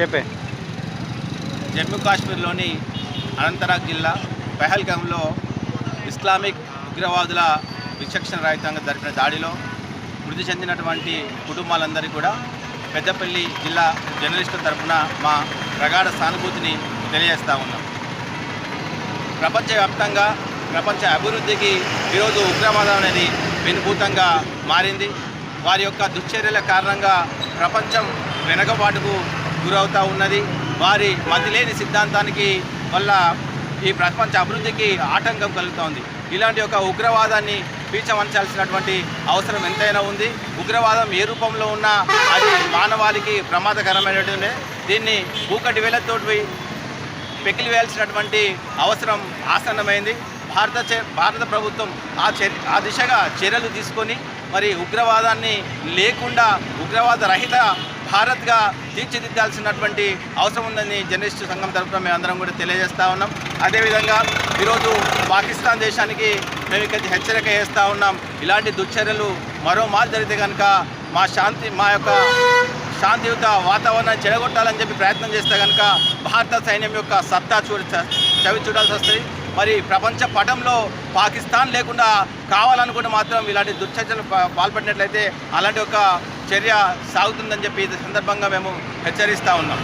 చెప్పే. జమ్మూ కాశ్మీర్లోని అనంతనాగ్ జిల్లా పెహల్గంలో ఇస్లామిక్ ఉగ్రవాదుల విచక్షణ రహితంగా జరిపిన దాడిలో మృతి చెందినటువంటి కుటుంబాలందరికీ కూడా పెద్దపల్లి జిల్లా జర్నలిస్టుల తరఫున మా ప్రగాఢ సానుభూతిని తెలియజేస్తా ఉన్నాం. ప్రపంచవ్యాప్తంగా ప్రపంచ అభివృద్ధికి ఈరోజు ఉగ్రవాదం అనేది వెనుభూతంగా మారింది. వారి యొక్క దుశ్చర్యల కారణంగా ప్రపంచం వెనకబాటుకు గురవుతూ ఉన్నది. వారి మతిలేని సిద్ధాంతానికి వల్ల ఈ ప్రపంచ అభివృద్ధికి ఆటంకం కలుగుతోంది. ఇలాంటి ఒక ఉగ్రవాదాన్ని పీచమంచాల్సినటువంటి అవసరం ఎంతైనా ఉంది. ఉగ్రవాదం ఏ రూపంలో ఉన్నా అది మానవాళికి ప్రమాదకరమైనటువంటి దీన్ని ఊకటి వేలతోటి పెకిలి వేయాల్సినటువంటి అవసరం ఆసన్నమైంది. భారత చే- భారత ప్రభుత్వం ఆ చర్య ఆ దిశగా చర్యలు తీసుకొని మరి ఉగ్రవాదాన్ని లేకుండా ఉగ్రవాద రహిత భారత్గా తీర్చిదిద్దాల్సినటువంటి అవసరం ఉందని జర్నలిస్టు సంఘం తరఫున మేమందరం కూడా తెలియజేస్తూ ఉన్నాం. అదేవిధంగా ఈరోజు పాకిస్తాన్ దేశానికి మేము ఇక్కడ హెచ్చరిక చేస్తూ ఉన్నాం. ఇలాంటి దుశ్చర్యలు మరో మారు జరిగితే కనుక మా శాంతి మా యొక్క శాంతియుత వాతావరణాన్ని చెడగొట్టాలని చెప్పి ప్రయత్నం చేస్తే కనుక భారత సైన్యం యొక్క సత్తా చూ చవి చూడాల్సి వస్తుంది. మరి ప్రపంచ పటంలో పాకిస్తాన్ లేకుండా కావాలనుకుంటే మాత్రం ఇలాంటి దుశ్చర్యలు పాల్పడినట్లయితే అలాంటి ఒక చర్య సాగుతుందని చెప్పి ఈ సందర్భంగా మేము హెచ్చరిస్తూ ఉన్నాం.